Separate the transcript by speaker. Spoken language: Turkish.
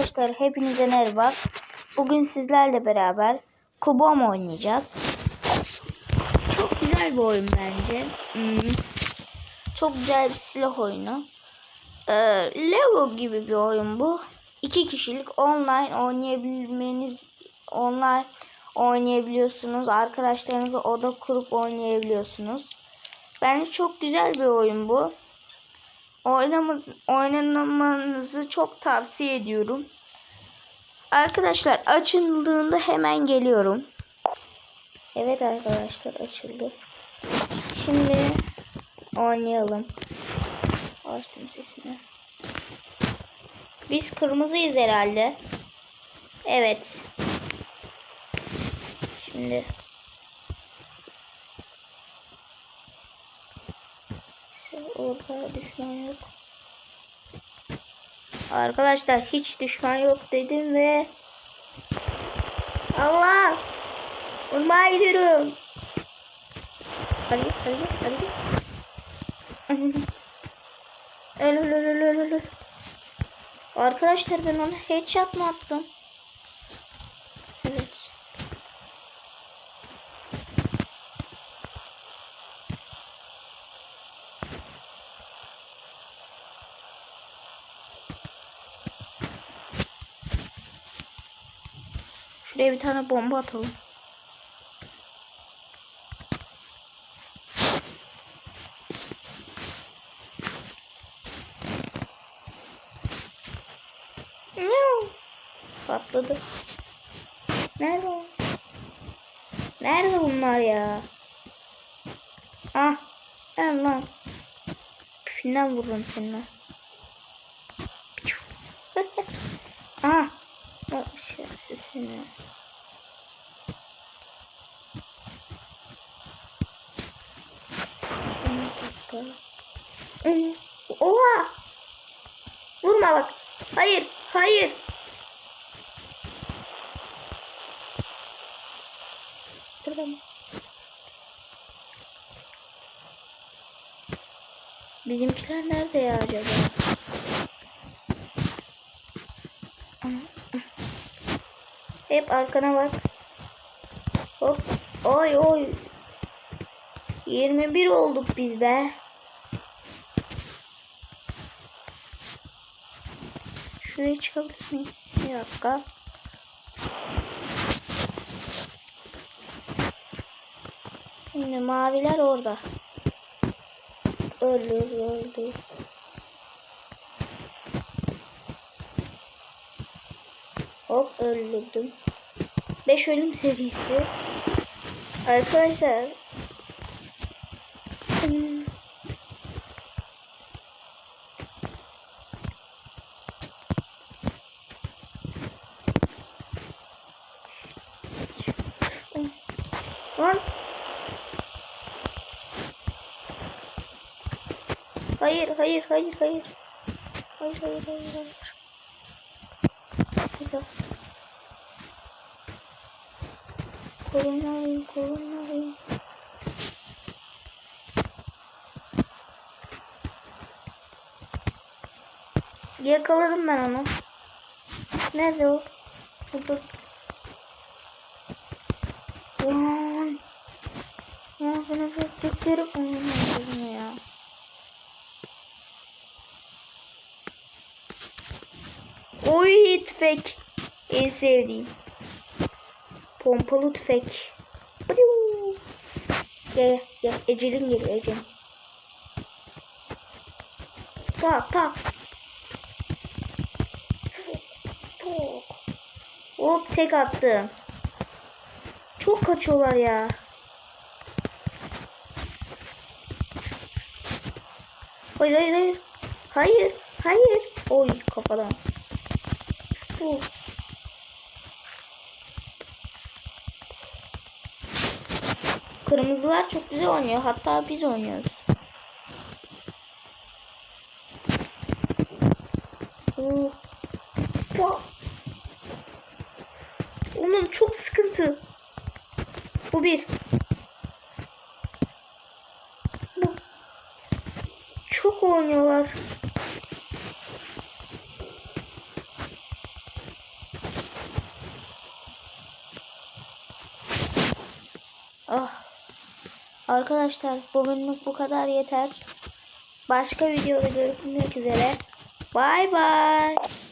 Speaker 1: Arkadaşlar hepinize merhaba. Bugün sizlerle beraber Kubom oynayacağız. Çok güzel bir oyun bence. Hmm. Çok güzel bir silah oyunu. Ee, Lego gibi bir oyun bu. İki kişilik online oynayabilmeniz online oynayabiliyorsunuz. Arkadaşlarınızla oda kurup oynayabiliyorsunuz. Bence çok güzel bir oyun bu. Oynamız, oynamanızı çok tavsiye ediyorum. Arkadaşlar açıldığında hemen geliyorum. Evet arkadaşlar açıldı. Şimdi oynayalım. Açtım sesini. Biz kırmızıyız herhalde. Evet. Şimdi Orada düşman yok. Arkadaşlar hiç düşman yok dedim ve Allah Vurmaya gidiyorum. Hadi hadi hadi. öl öl öl öl öl. Arkadaşlar ben ona headshot mı attım? Evet. Şuraya bir tane bomba atalım. Patladı. Nerede? Nerede bunlar ya? Ah. Ben lan. Pifinden vururum seninle. şerefsiz seni. Oha! Vurma bak. Hayır, hayır. Tamam. Bizimkiler nerede ya acaba? Hep arkana bak. Hop. Oy oy. 21 olduk biz be. Şuraya çıkabilir miyim? Bir dakika. Şimdi maviler orada. Öldü öldü. Hop öldürdüm. 5 ölüm serisi. Arkadaşlar. Hmm. Hayır, hayır, hayır, hayır. Hayır, hayır, hayır, hayır. Güzel. Korunmalıyım, korunmalıyım. Yakaladım ben onu. Nerede o? Burada. Lan. Ya çok kötülerim oynamadım ya. Oy tüfek. En sevdiğim. Pompalı tüfek. Bıdıu. Gel gel Ecelin geliyor Ecelin. Tak tak. Tok. Hop tek attım. Çok kaçıyorlar ya. Hayır hayır hayır. Hayır hayır. Oy kafadan. Kırmızılar çok güzel oynuyor. Hatta biz oynuyoruz. Oğlum çok sıkıntı. Bu bir. Bu. Çok oynuyorlar. Ah. Arkadaşlar bugünlük bu kadar yeter. Başka videoda görüşmek üzere. Bay bay.